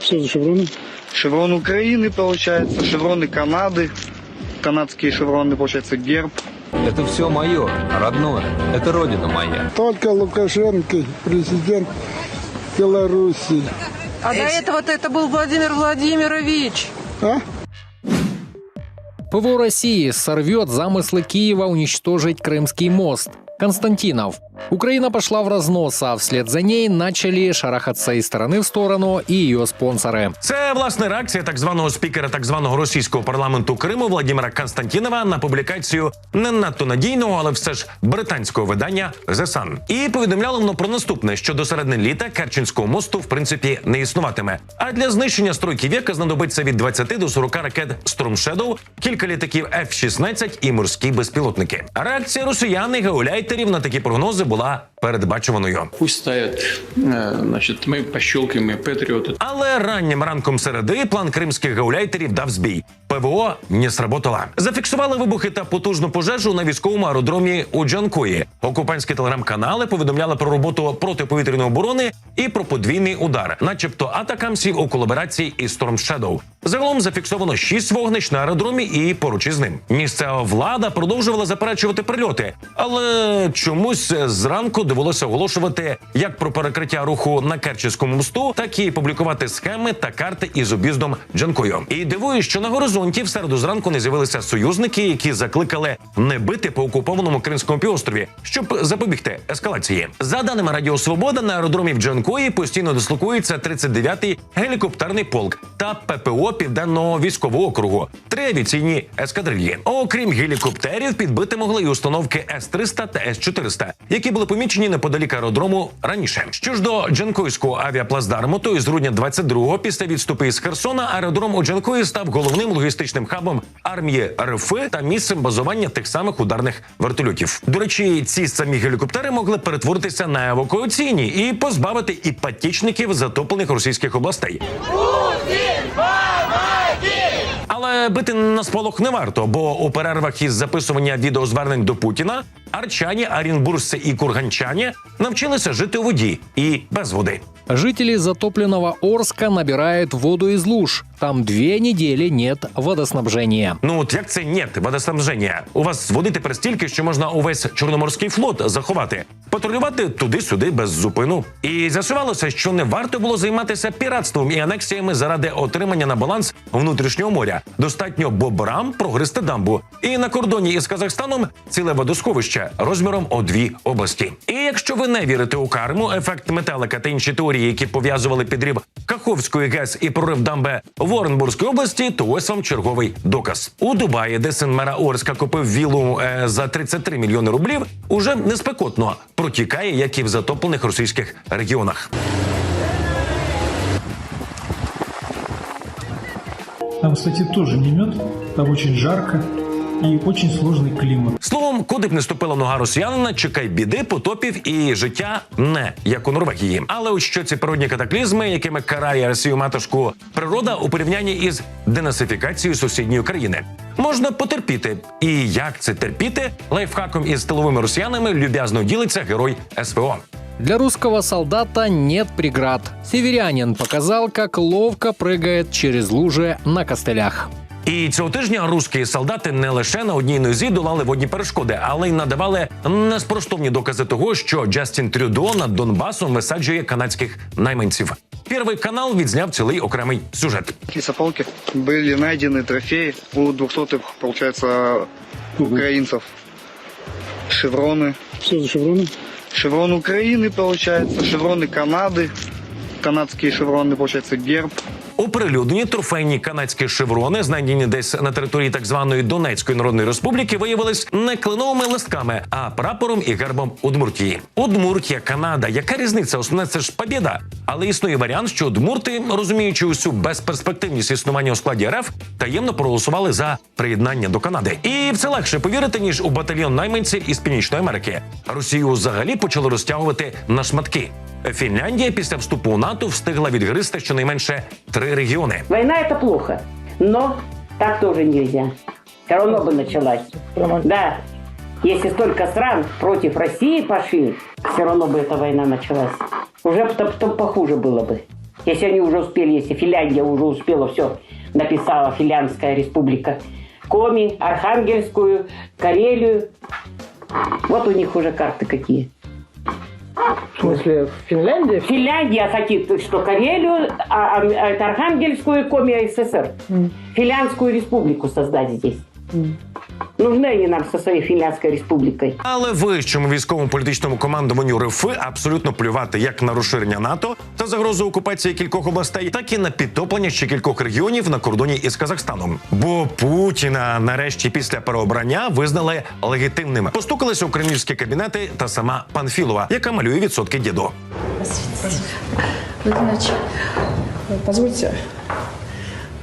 Что за шевроны? Шеврон Украины, получается, шевроны Канады, канадские шевроны, получается, герб. Это все мое, родное. Это родина моя. Только Лукашенко, президент Белоруссии. А до этого-то это был Владимир Владимирович. А? ПВО России сорвет замыслы Киева уничтожить Крымский мост. Константинов. Украина пошла в разнос, а вслед за ней начали шарахаться из стороны в сторону и ее спонсоры. Це власне реакція так званого спікера так званого російського парламенту Криму Владимира Константінова на публікацію не надто надійного, але все ж британського видання The Sun. І повідомляло воно про наступне: що до середини літа Керченського мосту в принципі не існуватиме. А для знищення стройки віка знадобиться від 20 до 40 ракет Storm Shadow, кілька літаків F-16 і морські безпілотники. Реакція росіян і геоляйтерів на такі прогнози Hezbollah передбачуваною. Пусть ставят, э, значит, мы пощелкаем и патриоты. Але раннім ранком середи план кримських гауляйтерів дав збій. ПВО не сработало. Зафіксували вибухи та потужну пожежу на військовому аеродромі у Джанкої. Окупантські телеграм-канали повідомляли про роботу протиповітряної оборони і про подвійний удар, начебто атакамсів у колаборації із Storm Shadow. Загалом зафіксовано шість вогнищ на аеродромі і поруч із ним. Місцева влада продовжувала заперечувати прильоти, але чомусь зранку довелося оголошувати як про перекриття руху на Керченському мосту, так і публікувати схеми та карти із об'їздом Джанкою. І дивує, що на горизонті в середу зранку не з'явилися союзники, які закликали не бити по окупованому Кримському півострові, щоб запобігти ескалації. За даними Радіо Свобода, на аеродромі в Джанкої постійно дислокується 39-й гелікоптерний полк та ППО Південного військового округу, три авіаційні ескадрильї. Окрім гелікоптерів, підбити могли і установки С-300 та С-400, які були помічені неподалік аеродрому раніше. Що ж до Джанкойського авіаплацдарму, то із грудня 22-го, після відступу із Херсона, аеродром у Джанкої став головним логістичним хабом армії РФ та місцем базування тих самих ударних вертольотів. До речі, ці самі гелікоптери могли перетворитися на евакуаційні і позбавити іпатічників затоплених російських областей. Але бити на сполох не варто, бо у перервах із записування відеозвернень до Путіна арчані, арінбуржці і курганчані навчилися жити у воді і без води. Жители затопленного Орска набирают воду из луж. Там две недели нет водоснабжения. Ну от як це нет водоснабження? У вас води тепер стільки, що можна увесь чорноморський флот заховати, патрулювати туди-сюди без зупину. І з'ясувалося, що не варто було займатися піратством і анексіями заради отримання на баланс внутрішнього моря. Достатньо бобрам прогризти дамбу. І на кордоні із Казахстаном ціле водосховище розміром у дві області. І якщо ви не вірите у карму, ефект метелика та інші теорії, які пов'язували підрив Каховської ГЕС і прорив дамби в Оренбурзькій області, то ось вам черговий доказ. У Дубаї, де син мера Орська купив віллу е, за 33 мільйони рублів, уже не спекотно протікає, як і в затоплених російських регіонах. Там, кстати, тоже не мед, там очень жарко и очень сложный климат. Словом, куди б не ступила нога росіянина, чекай біди, потопів і життя не як у Норвегії. Але ось що ці природні катаклізми, якими карає Росію матушку природа у порівнянні із денацифікацією сусідньої країни, можна потерпіти. І як це терпіти? Лайфхаком із тиловими росіянами люб'язно ділиться герой СВО. Для русского солдата нет преград. Северянин показал, как ловко прыгает через лужи на костылях. І цього тижня русські солдати не лише на одній нозі долали водні перешкоди, але й надавали неспростовні докази того, що Джастін Трюдо над Донбасом висаджує канадських найманців. Первий канал відзняв цілий окремий сюжет. Лесополки были найдены трофеи у 200 получается, украинцев. Шевроны. Что за шевроны? Шеврон Украины, получается, шевроны Канады, канадские шевроны, получается, герб. Оприлюднені трофейні канадські шеврони, знайдені десь на території так званої Донецької народної республіки, виявились не кленовими листками, а прапором і гербом Удмуртії. Удмуртія, Канада. Яка різниця? Основне це ж побєда. Але існує варіант, що удмурти, розуміючи усю безперспективність існування у складі РФ, таємно проголосували за приєднання до Канади. І в це легше повірити ніж у батальйон найманців із Північної Америки. Росію взагалі почали розтягувати на шматки. Фінляндія після вступу у НАТО встигла відгризти щонайменше три регіони. Война это плохо, но так тоже нельзя. Все равно бы началась. Да, если столько стран против России пошли, все равно бы эта война началась. Уже похуже было бы. Если они уже успели, если Финляндия уже успела, все, написала Финляндская республика. Коми, Архангельскую, Карелию. Вот у них уже карты какие. В смысле, Финляндия? Финляндия хотит, что Карелию, а, а, это Архангельскую, Коми СССР. Финляндскую республику создать здесь. Нужны они нам со своей Финляндской республикой. Але вищому військовому політичному командуванню РФ абсолютно плювати як на розширення НАТО та загрозу окупації кількох областей, так і на підтоплення ще кількох регіонів на кордоні із Казахстаном. Бо Путіна нарешті після переобрання визнали легітимним. Постукалися у кремлівські кабінети та сама Панфілова, яка малює відсотки діду. Владимирович,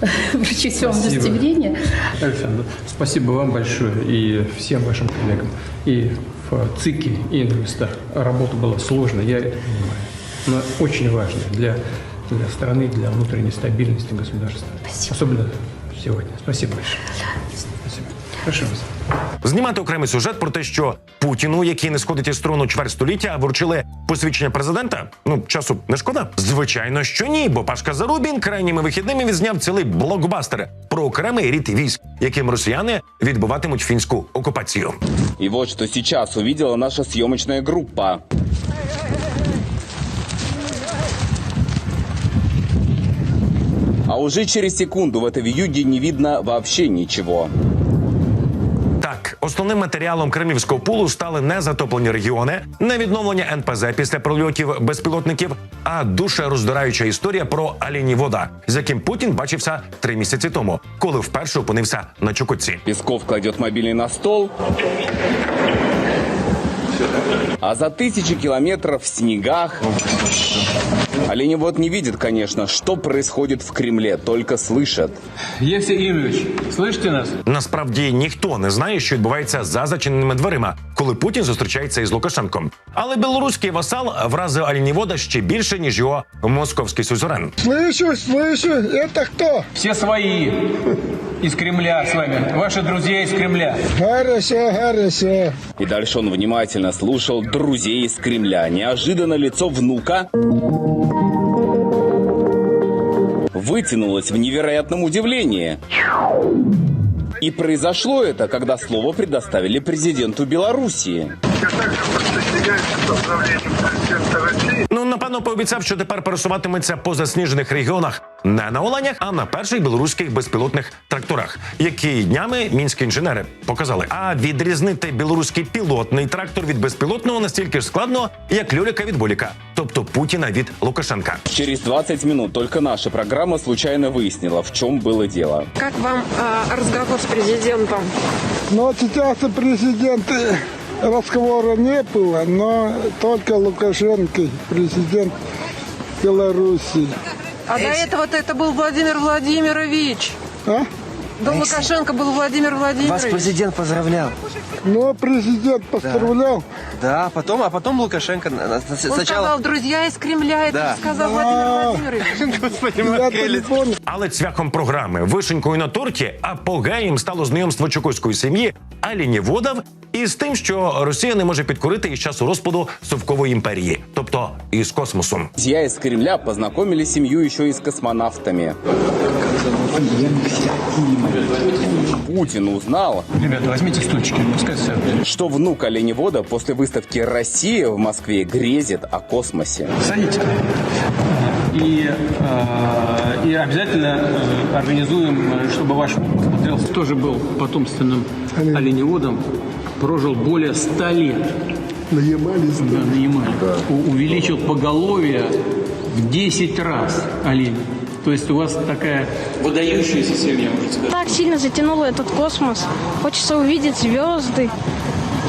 позвольте вручить вам удостоверение. Александр, спасибо вам большое и всем вашим коллегам. И в ЦИКе, и на местах. Работа была сложная, я это понимаю. Но очень важная для, для страны, для внутренней стабильности государства. Спасибо. Особенно сегодня. Спасибо большое. Спасибо. Прошу вас. Знімати окремий сюжет про те, що Путіну, який не сходить із трону чверть століття, вручили посвідчення президента. Ну часу не шкода? Звичайно, що ні, бо Пашка Зарубін крайніми вихідними відзняв цілий блокбастер про окремий рід військ, яким росіяни відбуватимуть фінську окупацію. И вот что сейчас увидела наша съемочная группа. А уже через секунду в этой вьюге не видно вообще ничего. Основним матеріалом кремлівського пулу стали не затоплені регіони, не відновлення НПЗ після прольотів безпілотників, а душероздираюча історія про Вода, з яким Путін бачився три місяці тому, коли вперше опинився на Чукотці. Пісков кладе мобільний на стол. А за тысячи километров в снегах... Оленевод не видит, конечно, что происходит в Кремле, только слышит. Евсей Ильич, слышите нас? Насправді ніхто не знає, що відбувається за зачиненими дверима, коли Путін зустрічається із Лукашенком. Але білоруський васал вразив Алінівода ще більше ніж його московський сюзерен. Слышу, слышу, это кто? Все свои Из Кремля с вами. Ваши друзья из Кремля. Хорошо, хорошо. И дальше он внимательно слушал друзей из Кремля. Неожиданно лицо внука вытянулось в невероятном удивлении. И произошло это, когда слово предоставили президенту Белоруссии. Ну напевно пообіцяв, що тепер пересуватиметься по засніжених регіонах не на оленях, а на перших білоруських безпілотних тракторах, які днями мінські інженери показали. А відрізнити білоруський пілотний трактор від безпілотного настільки ж складно, як люліка від боліка, тобто Путіна від Лукашенка. Через 20 минут только наша программа случайно выяснила, в чем было дело. Как вам а, разговор с президентом? Но сейчас и президенты разговора не было, но только Лукашенко, президент Белоруссии. А до этого-то это был Владимир Владимирович. А? До Лукашенко был Владимир Владимирович. президент поздравлял. Но президент поздравлял. Да, потом, а потом Лукашенко на- на- Он сказал, друзья из Кремля, это Да. сказал Владимир Владимирович. Я-то не понял. Але цвяхом програми вишенькою на торті апогеєм стало знайомство чукотської сім'ї Аліні Водав із тим, що Росія не може підкорити із часу розпаду совкової імперії, тобто із космосом. Друзья из Кремля познакомили семью еще и с космонавтами. Путин узнал, Ребята, возьмите стульчики, пускай сядут. что внук оленевода после выставки «Россия» в Москве грезит о космосе. Садитесь. И, э, и обязательно э, организуем, э, чтобы ваш внук смотрелся. Тоже был потомственным оленеводом, прожил более 100 лет. Наемались. Да, на Ямале. У- увеличил поголовье в 10 раз олень. То есть у вас такая выдающаяся семья, можно сказать. Так сильно затянуло этот космос. Хочется увидеть звезды,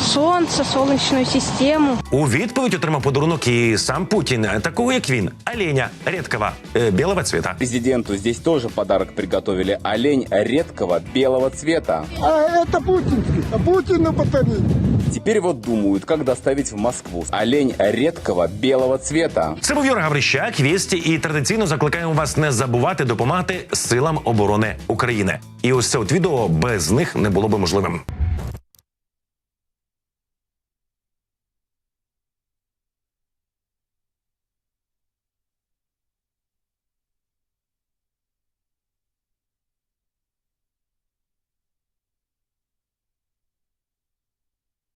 солнце, солнечную систему. У відповідь отримав подарунок і сам Путін, такого як він, оленя рідкого е, білого цвіта. Президенту здесь тоже подарок приготовили. Олень редкого белого цвета. А это путинский. А Путину подарили. Теперь вот думают, как доставить в Москву. Олень редкого белого цвета. Це був Юра Гаврищак, вісті, і традиційно закликаємо вас не забувати допомагати силам оборони України. І ось це от відео без них не було би можливим.